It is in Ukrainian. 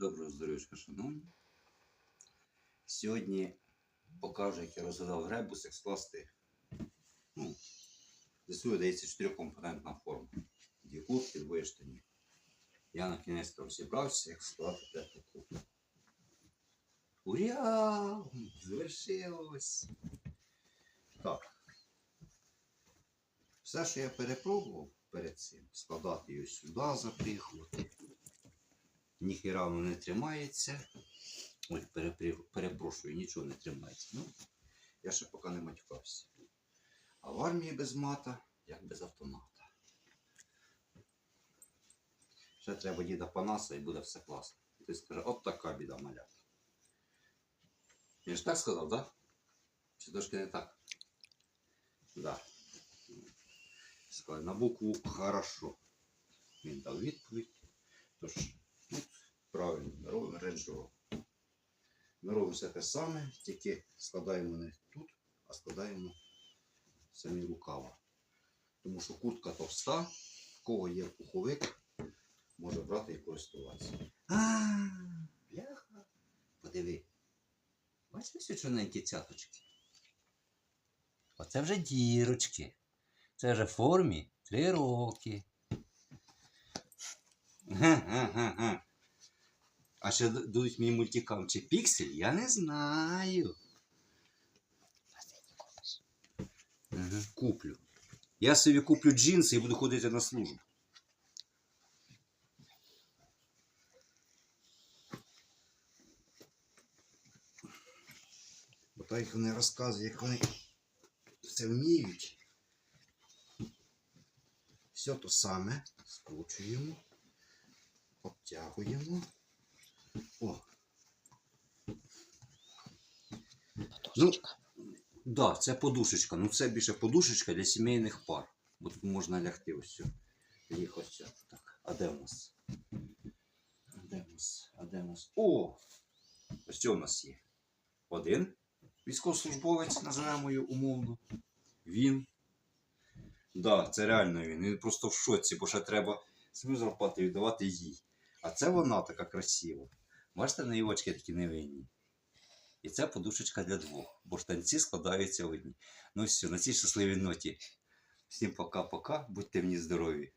Доброго здоров'я, шановні. Сьогодні покажу, як я розгадав гребус, як скласти. Ну, ЗСУ дається чотирикомпонентна форма. Куртки, двоє штанів. Я на кінець розібрався, як скласти таку. Ура! Завершилось! Так. Все, що я перепробував перед цим, складати її сюди, заприхувати. Ніхіра воно не тримається. Ой, перепрошую, нічого не тримається. Ну, я ще поки не матюкався. А в армії без мата, як без автомата. Ще треба діда Панаса і буде все класно. І ти скаже, от така біда малята. Я ж так сказав, так? Да? Чи трошки не так? Да. Сказали, на букву хорошо. Він дав відповідь. Тож, правильно, робимо ренджово. Ми робимо все те саме, тільки складаємо не тут, а складаємо самі рукава. Тому що куртка товста, в кого є пуховик, може брати і користуватися. А, бляха. Подиви. Бачиш ці чорненькі цяточки? Оце вже дірочки. Це вже в формі три роки. Га-га-га-га. А ще дадуть мені мультикам чи піксель, я не знаю. Куплю. Я собі куплю джинси і буду ходити на службу. Бо так як вони розказують, як вони це вміють. Все то саме скручуємо, обтягуємо. О. Ну, да, це подушечка. Ну це більше подушечка для сімейних пар. Бо тут можна лягти ось сю. Їх ось. Так, а де у нас? А де у нас? А де у нас? О! Ось що у нас є. Один військовослужбовець, називаємо його умовно. Він. Да, це реально він. Він просто в шоці, бо ще треба свою зарплату віддавати їй. А це вона така красива. Бачите, на її очки такі невинні. І це подушечка для двох, бо штанці складаються одні. Ну все, на цій щасливій ноті. Всім пока-пока, будьте мені здорові.